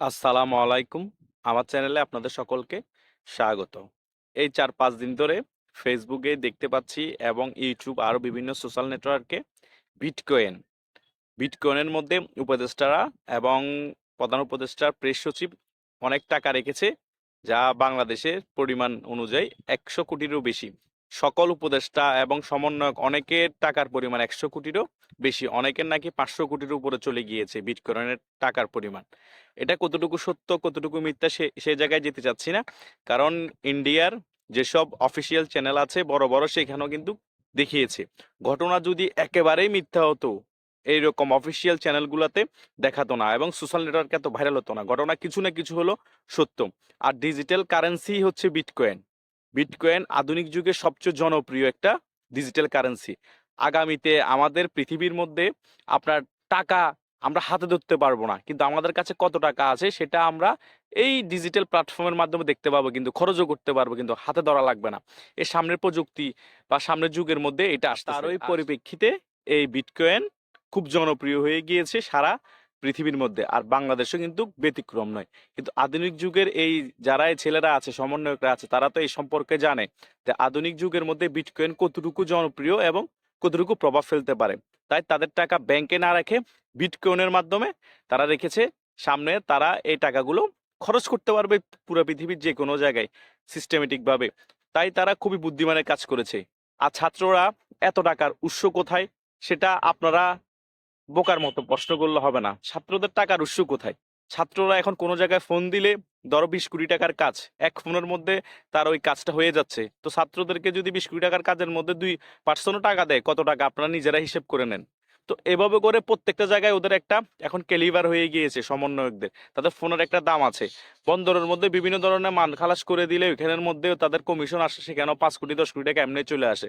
আসসালামু আলাইকুম। আমার চ্যানেলে আপনাদের সকলকে স্বাগত। এই চার পাঁচ দিন ধরে ফেসবুকে দেখতে পাচ্ছি এবং ইউটিউব আরও বিভিন্ন সোশ্যাল নেটওয়ার্কে বিটকয়েন বিটকয়েনের মধ্যে উপদেষ্টারা এবং প্রধান উপদেষ্টার প্রেস সচিব অনেক টাকা রেখেছে, যা বাংলাদেশের পরিমাণ অনুযায়ী একশো কোটিরও বেশি। সকল উপদেষ্টা এবং সমন্বয়ক অনেকের টাকার পরিমাণ একশো কোটিরও বেশি, অনেকের নাকি পাঁচশো কোটির উপরে চলে গিয়েছে বিটকয়েনের টাকার পরিমাণ। এটা কতটুকু সত্য, কতটুকু মিথ্যা সে সে জায়গায় যেতে চাচ্ছি না। কারণ ইন্ডিয়ার যেসব অফিসিয়াল চ্যানেল আছে বড় বড় সেখানেও কিন্তু দেখিয়েছে। ঘটনা যদি একেবারেই মিথ্যা হতো, এইরকম অফিসিয়াল চ্যানেলগুলোতে দেখাতো না এবং সোশ্যাল নেটওয়ার্কে এত ভাইরাল হতো না। ঘটনা কিছু না কিছু হলো সত্য। আর ডিজিটাল কারেন্সি হচ্ছে বিটকয়েন। বিটকয়েন আধুনিক যুগে সবচেয়ে জনপ্রিয় একটা ডিজিটাল কারেন্সি আগামীতে আমাদের পৃথিবীর মধ্যে আপনার টাকা আমরা হাতে ধরতে পারব না কিন্তু আমাদের কাছে কত টাকা আছে সেটা আমরা এই ডিজিটাল প্ল্যাটফর্মের মাধ্যমে দেখতে পাবো কিন্তু খরচও করতে পারব কিন্তু হাতে ধরা লাগবে না। এই সামনের প্রযুক্তি বা সামনের যুগের মধ্যে এটা আসতে আর ওই পরিপ্রেক্ষিতে এই বিটকয়েন খুব জনপ্রিয় হয়ে গিয়েছে সারা পৃথিবীর মধ্যে। আর বাংলাদেশও কিন্তু ব্যতিক্রম নয়। কিন্তু আধুনিক যুগের এই যারা ছেলেরা আছে, সমন্বয়করা আছে, তারা তো এই সম্পর্কে জানে যে আধুনিক যুগের মধ্যে বিটকয়েন কতটুকু জনপ্রিয় এবং কতটুকু প্রভাব ফেলতে পারে। তাই তাদের টাকা ব্যাংকে না রেখে বিটকয়েনের মাধ্যমে তারা রেখেছে, সামনে তারা এই টাকাগুলো খরচ করতে পারবে পুরো পৃথিবীর যে কোনো জায়গায় সিস্টেমেটিকভাবে তাই তারা খুবই বুদ্ধিমানের কাজ করেছে। আর ছাত্ররা এত টাকার উৎস কোথায়? সেটা আপনারা বোকার মতো প্রশ্ন করলে হবে না। ছাত্রদের টাকার উৎস কোথায়? ছাত্ররা এখন কোনো জায়গায় ফোন দিলে ধরো বিশ কোটি টাকার কাজ, এক ফোনের মধ্যে তার ওই কাজটা হয়ে যাচ্ছে। তো ছাত্রদেরকে যদি বিশ কোটি টাকার কাজের মধ্যে দুই পার্সেন্টও টাকা দেয়, কত টাকা আপনারা নিজেরা হিসেব করে নেন? তো এভাবে করে প্রত্যেকটা জায়গায় ওদের একটা এখন কেলিভার হয়ে গিয়েছে সমন্বয়কদের। তাদের ফোনের একটা দাম আছে। বন্দরের মধ্যে বিভিন্ন ধরনের মান খালাস করে দিলে ওইখানের মধ্যে তাদের কমিশন আসে, সেখানেও পাঁচ কোটি, দশ কোটি টাকা এমনি চলে আসে।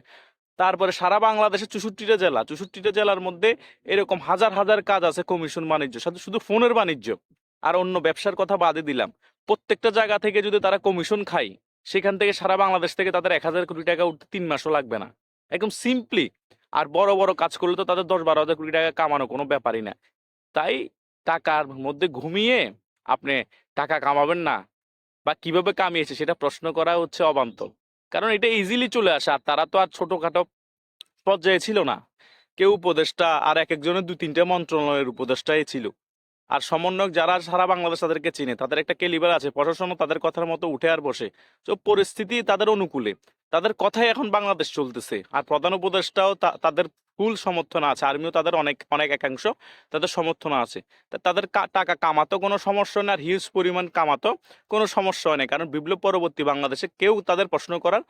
তারপরে সারা বাংলাদেশে চৌষট্টিটা জেলা, চৌষট্টিটা জেলার মধ্যে এরকম হাজার হাজার কাজ আছে কমিশন বাণিজ্য সাথে শুধু ফোনের বাণিজ্য। আর অন্য ব্যবসার কথা বাদে দিলাম। প্রত্যেকটা জায়গা থেকে যদি তারা কমিশন খায়, সেখান থেকে সারা বাংলাদেশ থেকে তাদের এক হাজার কোটি টাকা উঠতে তিন মাসও লাগবে না। একদম সিম্পলি। আর বড় বড় কাজ করলে তো তাদের দশ বারো হাজার কোটি টাকা কামানো কোনো ব্যাপারই না। তাই টাকার মধ্যে ঘুমিয়ে আপনি টাকা কামাবেন না বা কীভাবে কামিয়েছে সেটা প্রশ্ন করা হচ্ছে অবান্তর। কারণ এটা ইজিলি চলে আসে। আর তারা তো আর ছোটখাটো পর্যায়ে ছিল না। কেউ উপদেষ্টা আর এক একজনের দু, তিনটে মন্ত্রণালয়ের উপদেষ্টাই ছিল। আর সমন্বয়ক যারা সারা বাংলাদেশ তাদেরকে চিনে, তাদের একটা কেলিবার আছে। প্রশাসনও তাদের কথার মতো উঠে আর বসে। তো পরিস্থিতি তাদের অনুকূলে। তাদের কথাই এখন বাংলাদেশ চলতেছে। আর প্রধান উপদেষ্টাও তাদের ফুল সমর্থন আছে। আর্মিও তাদের অনেক অনেক একাংশ তাদের সমর্থন আছে। তাদের টাকা কামাতো কোনো সমস্যা নেই। আর হিউজ পরিমাণ কামাতো কোনো সমস্যা হয় নেই। কারণ বিপ্লব পরবর্তী বাংলাদেশে কেউ তাদের প্রশ্ন করার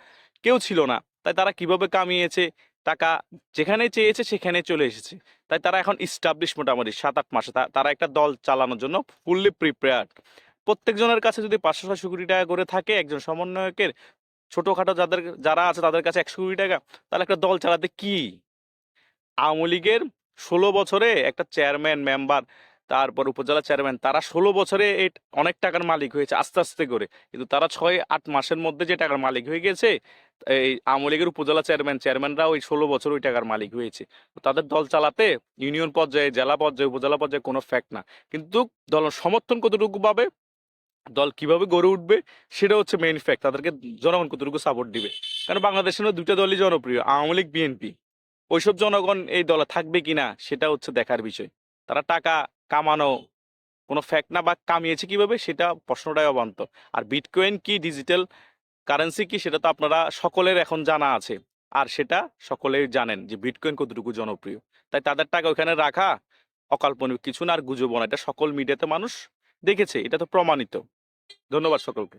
কেউ ছিল না। তাই তারা কীভাবে কামিয়েছে টাকা যেখানে চেয়েছে সেখানে চলে এসেছে। তাই তারা এখন ইস্টাবলিশ মোটামুটি সাত আট মাসে তারা একটা দল চালানোর জন্য ফুললি প্রিপেয়ার্ড প্রত্যেকজনের কাছে যদি পাঁচশো ছয়শো কোটি টাকা করে থাকে একজন সমন্বয়কের, ছোটোখাটো যাদের, যারা আছে তাদের কাছে একশো কোটি টাকা, তাহলে একটা দল চালাতে কি? আওয়ামী লীগের ষোলো বছরে একটা চেয়ারম্যান মেম্বার তারপর উপজেলা চেয়ারম্যান তারা ষোলো বছরে এই অনেক টাকার মালিক হয়েছে আস্তে আস্তে করে। কিন্তু তারা ছয়, আট মাসের মধ্যে যে টাকার মালিক হয়ে গেছে, এই আওয়ামী লীগের উপজেলা চেয়ারম্যান চেয়ারম্যানরা ওই ষোলো বছর ওই টাকার মালিক হয়েছে। তাদের দল চালাতে ইউনিয়ন পর্যায়ে, জেলা পর্যায়ে, উপজেলা পর্যায়ে কোনো ফ্যাক্ট না। কিন্তু দল সমর্থন কতটুকু পাবে, দল কীভাবে গড়ে উঠবে, সেটা হচ্ছে মেইন ফ্যাক্ট তাদেরকে জনগণ কতটুকু সাপোর্ট দিবে? কারণ বাংলাদেশের দুইটা দলই জনপ্রিয়, আওয়ামী লীগ, বিএনপি। ওইসব জনগণ এই দলে থাকবে কিনা, সেটা হচ্ছে দেখার বিষয়। তারা টাকা কামানো। কোনো ফ্যাক্ট না বা কামিয়েছে কীভাবে সেটা প্রশ্নটাই অবান্ত আর বিটকয়েন কি ডিজিটাল কারেন্সি কি সেটা তো আপনারা সকলের এখন জানা আছে। আর সেটা সকলেই জানেন যে বিটকয়েন কতটুকু জনপ্রিয়। তাই তাদের টাকা ওইখানে রাখা অকাল্পনিক কিছু না আর গুজব না এটা সকল মিডিয়াতে মানুষ দেখেছে, এটা তো প্রমাণিত। ধন্যবাদ সকলকে।